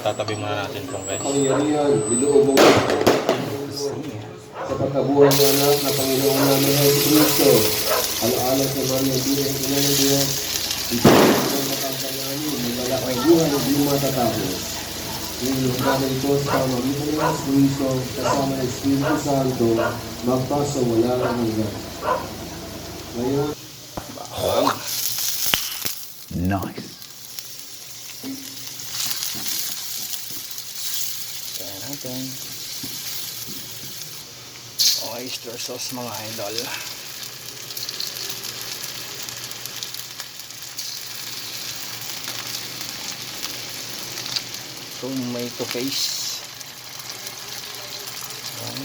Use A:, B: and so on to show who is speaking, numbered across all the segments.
A: Tatabi muna natin itong guys.
B: Kapangyarihan, iloob mo sa pagkabuhay ng anak na Panginoon namin ang Kristo. Alaala sa Maria, Diyos, ang Ina ng Diyos. Ito ang makapanganin, magala ang buhay, hindi matatapos. Ngayon, namin ito sa pamagitan ng Kristo, kasama ng Espiritu Santo, magpasa wala ang hanggan. Ngayon,
C: Nice.
A: Natin. Oyster sauce mga idol. Tomato paste. Ayan.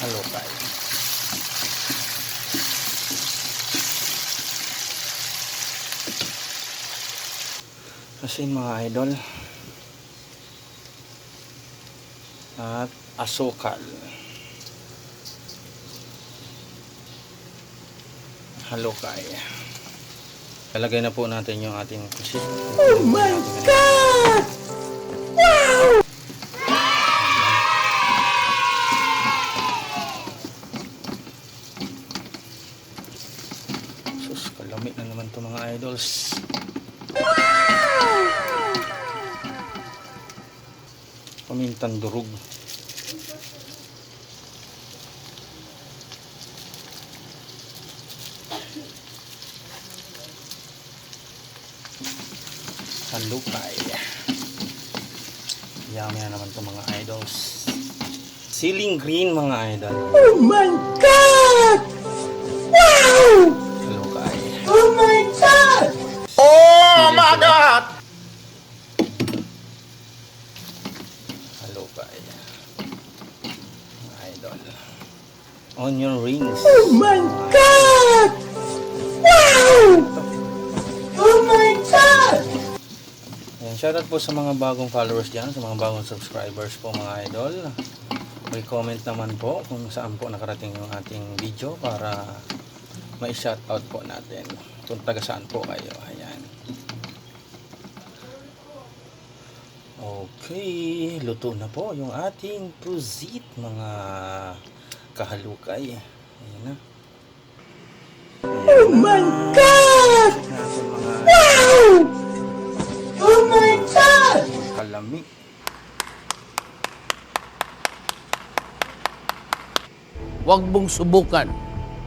A: Halo tayo. Asin mga idol. At asukal. Halukay. Lalagay na po natin yung ating pusit. Oh my God! Sus, kalamit na naman to mga idols. Pamintang durog. Halukay. Yummy na naman to mga idols. Ceiling green mga idol. Oh my God! Wow! Halukay. Mga idol. Onion rings.
C: Oh my God! Wow! Oh my God!
A: Ayan, shoutout po sa mga bagong followers dyan, sa mga bagong subscribers po mga idol. May comment naman po kung saan po nakarating yung ating video para may shoutout po natin. Kung taga saan po kayo. Ayan. Okay, luto na po yung ating puzit mga kahalukay. Ayan na. Oh my God! Mga
C: Oh my God!
A: kalami.
D: Huwag mong subukan.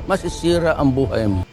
D: Masisira ang buhay mo.